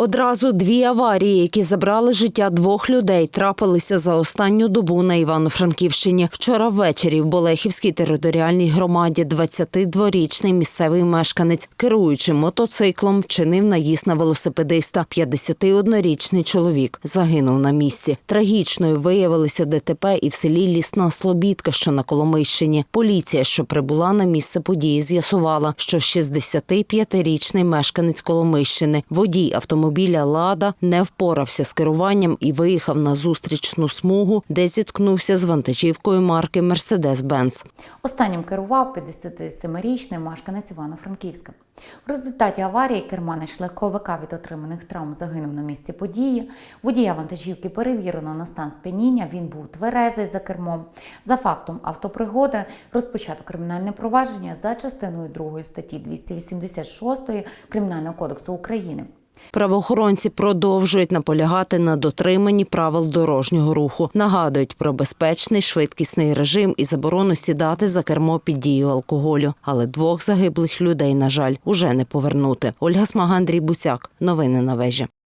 Одразу дві аварії, які забрали життя двох людей, трапилися за останню добу на Івано-Франківщині. Вчора ввечері в Болехівській територіальній громаді 22-річний місцевий мешканець, керуючи мотоциклом, вчинив наїзд на велосипедиста. 51-річний чоловік загинув на місці. Трагічною виявилися ДТП і в селі Лісна Слобідка, що на Коломийщині. Поліція, що прибула на місце події, з'ясувала, що 65-річний мешканець Коломийщини, водій автомобіля Лада, не впорався з керуванням і виїхав на зустрічну смугу, де зіткнувся з вантажівкою марки Мерседес-Бенц. Останнім керував 57-річний мешканець Івано-Франківська. В результаті аварії керманич легковика від отриманих травм загинув на місці події. Водія вантажівки перевірено на стан сп'яніння. Він був тверезий за кермом. За фактом автопригоди розпочато кримінальне провадження за частиною 2 статті 286 Кримінального кодексу України. Правоохоронці продовжують наполягати на дотриманні правил дорожнього руху. Нагадують про безпечний швидкісний режим і заборону сідати за кермо під дією алкоголю. Але двох загиблих людей, на жаль, уже не повернути. Ольга Смага, Андрій Буцяк. Новини на вежі.